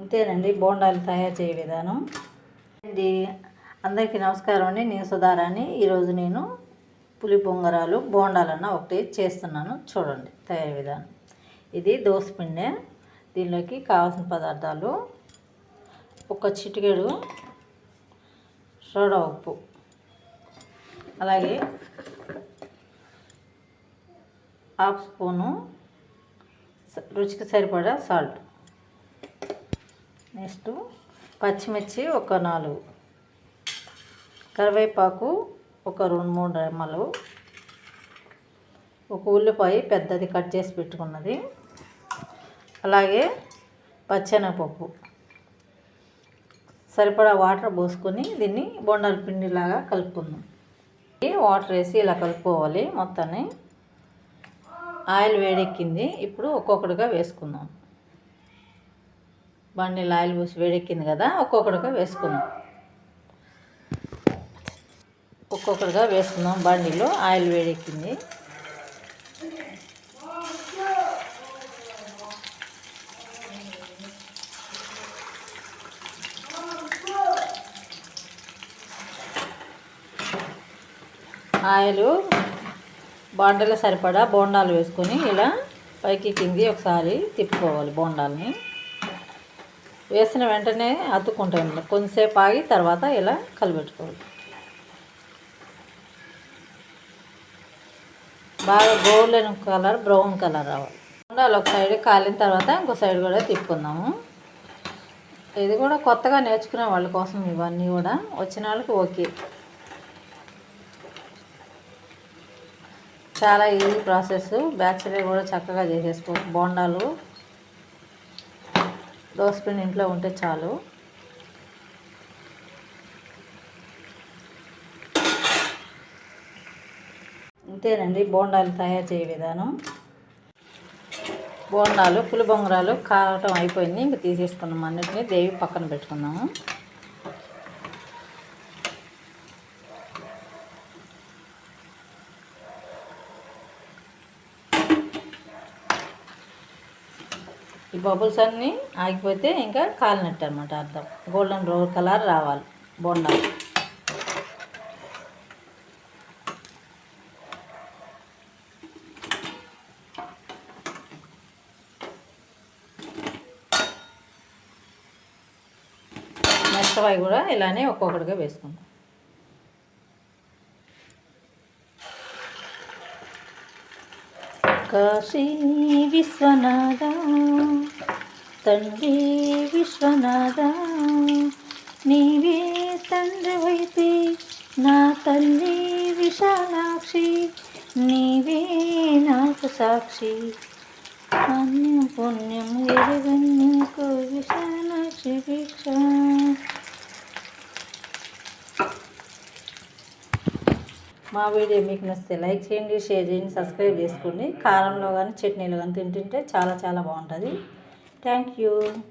ఇంతేనండి బోండాలు తయారు చేయ విధానం. అండి అందరికీ నమస్కారం అండి. నేను సుధారాణి. ఈరోజు నేను పులి పొంగరాలు బోండాలన్న ఒకటి చేస్తున్నాను. చూడండి తయారు విధానం. ఇది దోసపిండి దీనిలోకి కావాల్సిన పదార్థాలు ఒక చిటికెడు సోడా ఉప్పు అలాగే హాఫ్ స్పూను స- రుచికి సరిపడా సాల్ట్. నెక్స్ట్ పచ్చిమిర్చి ఒక నాలుగు. కరివేపాకు ఒక రెండు మూడు రెమ్మలు. ఒక ఉల్లిపాయ పెద్దది కట్ చేసి పెట్టుకున్నది. అలాగే పచ్చెనగపప్పు. సరిపడా వాటర్ పోసుకొని దీన్ని బొండాల పిండిలాగా కలుపుకుందాం. వాటర్ వేసి ఇలా కలుపుకోవాలి మొత్తాన్ని. ఆయిల్ వేడెక్కింది. ఇప్పుడు ఒక్కొక్కటిగా వేసుకుందాం. బండిలో ఆయిల్ పోసి వేడెక్కింది కదా ఒక్కొక్కటిగా వేసుకుందాం. ఒక్కొక్కడిగా వేసుకుందాం బండిలో ఆయిల్ వేడెక్కింది. ఆయిల్ బాండలో సరిపడా బోండాలు వేసుకొని ఇలా పైకి కింది ఒకసారి తిప్పుకోవాలి బోండాలని. వేసిన వెంటనే అతుక్కుంటాయి కొంతసేపు ఆగి తర్వాత ఇలా కలిపెట్టుకోవాలి బాగా గోల్డెన్ కలర్ బ్రౌన్ కలర్ రావాలి. ఉండాలి ఒక సైడ్ కాలిన తర్వాత ఇంకో సైడ్ కూడా తిప్పుకుందాము. ఇది కూడా కొత్తగా నేర్చుకునే వాళ్ళ కోసం ఇవన్నీ కూడా. వచ్చిన వాళ్ళకి ఓకే. చాలా ఈజీ ప్రాసెస్. బ్యాచులర్ కూడా చక్కగా చేసేసుకోవచ్చు. బోండాలు దోసపిండి ఇంట్లో ఉంటే చాలు. ఇంతేనండి బోండాలు తయారు చేయ విధానం. బోండాలు పులి బొంగరాలు కావటం అయిపోయింది ఇంక తీసేసుకున్నాం అన్నిటిని దేవి పక్కన పెట్టుకున్నాము ఈ బబుల్స్ అన్నీ ఆగిపోతే ఇంకా కాలినట్టు అనమాట అర్థం. గోల్డెన్ రోడ్ కలర్ రావాలి బోండా. నెక్స్ట్ అవి కూడా ఇలానే ఒక్కొక్కటిగా వేసుకుంటాం కాశీ విశ్వనాథ. తండ్రి విశ్వనాథ నీవే తండ్రివైతే నా తల్లి విశాలాక్షి నీవే నాకు సాక్షి. పుణ్యం పుణ్యం ఎరుగన్యకు విశాలాక్షి భిక్ష మా వీడియో మీకు నచ్చితే లైక్ చేయండి షేర్ చేయండి సబ్స్క్రైబ్ చేసుకోండి. కారంలో కానీ చట్నీలో కానీ తింటుంటే చాలా చాలా బాగుంటుంది. Thank you.